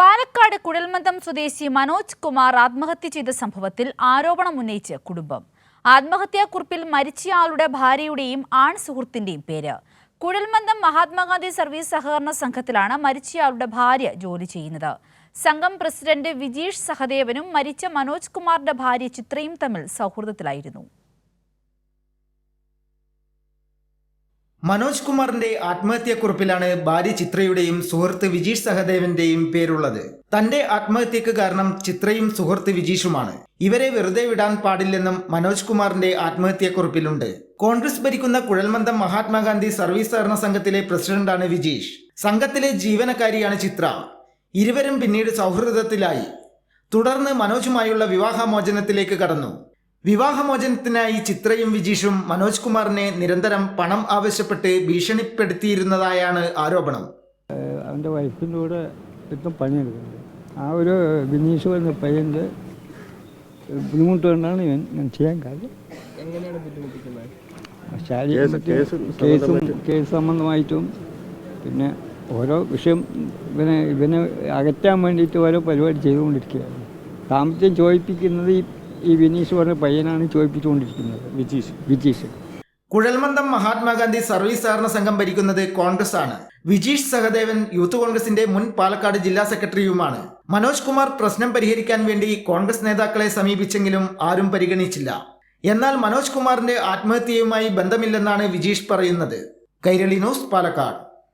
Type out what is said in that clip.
പാലക്കാട് കുഴൽമന്ദം സ്വദേശി മനോജ് കുമാർ ആത്മഹത്യ ചെയ്ത സംഭവത്തിൽ ആരോപണം ഉന്നയിച്ച് കുടുംബം. ആത്മഹത്യാക്കുറിപ്പിൽ മരിച്ചയാളുടെ ഭാര്യയുടെയും ആൺ സുഹൃത്തിന്റെയും പേര്. കുഴൽമന്ദം മഹാത്മാഗാന്ധി സർവീസ് സഹകരണ സംഘത്തിലാണ് മരിച്ചയാളുടെ ഭാര്യ ജോലി ചെയ്യുന്നത്. സംഘം പ്രസിഡന്റ് വിജീഷ് സഹദേവനും മരിച്ച മനോജ് കുമാറിന്റെ ഭാര്യ ചിത്രയും തമ്മിൽ സൗഹൃദത്തിലായിരുന്നു. മനോജ് കുമാറിന്റെ ആത്മഹത്യക്കുറിപ്പിലാണ് ഭാര്യ ചിത്രയുടെയും സുഹൃത്ത് വിജീഷ് സഹദേവന്റെയും പേരുള്ളത്. തന്റെ ആത്മഹത്യക്ക് കാരണം ചിത്രയും സുഹൃത്ത് വിജീഷുമാണ്. ഇവരെ വെറുതെ വിടാൻ പാടില്ലെന്നും മനോജ് കുമാറിന്റെ ആത്മഹത്യക്കുറിപ്പിലുണ്ട്. കോൺഗ്രസ് ഭരിക്കുന്ന കുഴൽമന്ദം മഹാത്മാഗാന്ധി സർവീസ് സഹകരണ സംഘത്തിലെ പ്രസിഡന്റാണ് വിജീഷ്. സംഘത്തിലെ ജീവനക്കാരിയാണ് ചിത്ര. ഇരുവരും പിന്നീട് സൗഹൃദത്തിലായി. തുടർന്ന് മനോജുമായുള്ള വിവാഹമോചനത്തിലേക്ക് കടന്നു. വിവാഹമോചനത്തിനായി ചിത്രയും വിജീഷും മനോജ് കുമാറിനെ നിരന്തരം പണം ആവശ്യപ്പെട്ട് ഭീഷണിപ്പെടുത്തിയിരുന്നതായാണ് ആരോപണം. അവന്റെ വൈഫിന്റെ കൂടെ ഇപ്പം പണിയെടുക്കുന്നത് ആ ഒരു ബിനീഷ് എന്ന പയ്യന്റെ ബുദ്ധിമുട്ട് കൊണ്ടാണ് ഇവൻ ഞാൻ ചെയ്യാൻ കാര്യം. കേസും കേസ് സംബന്ധമായിട്ടും. പിന്നെ ഓരോ വിഷയം ഇവനെ ഇവനെ അകറ്റാൻ വേണ്ടിയിട്ട് ഓരോ പരിപാടി ചെയ്തുകൊണ്ടിരിക്കുകയാണ്. സാമ്പത്തികം ചോദിപ്പിക്കുന്നത് ഈ ഈ വിനീഷ് പറഞ്ഞ പയ്യനാണ് ചോദിപ്പിച്ചുകൊണ്ടിരിക്കുന്നത്. വിജീഷ്. വിജീഷ്. കുഴൽമന്ദം മഹാത്മാഗാന്ധി സർവീസ് സഹകരണ സംഘം ഭരിക്കുന്നത് കോൺഗ്രസ് ആണ് വിജീഷ് സഹദേവൻ യൂത്ത് കോൺഗ്രസിന്റെ മുൻ പാലക്കാട് ജില്ലാ സെക്രട്ടറിയുമാണ്. മനോജ് കുമാർ പ്രശ്നം പരിഹരിക്കാൻ വേണ്ടി കോൺഗ്രസ് നേതാക്കളെ സമീപിച്ചെങ്കിലും ആരും പരിഗണിച്ചില്ല. എന്നാൽ മനോജ് കുമാറിന്റെ ആത്മഹത്യയുമായി ബന്ധമില്ലെന്നാണ് വിജീഷ് പറയുന്നത്. കൈരളി ന്യൂസ് പാലക്കാട്.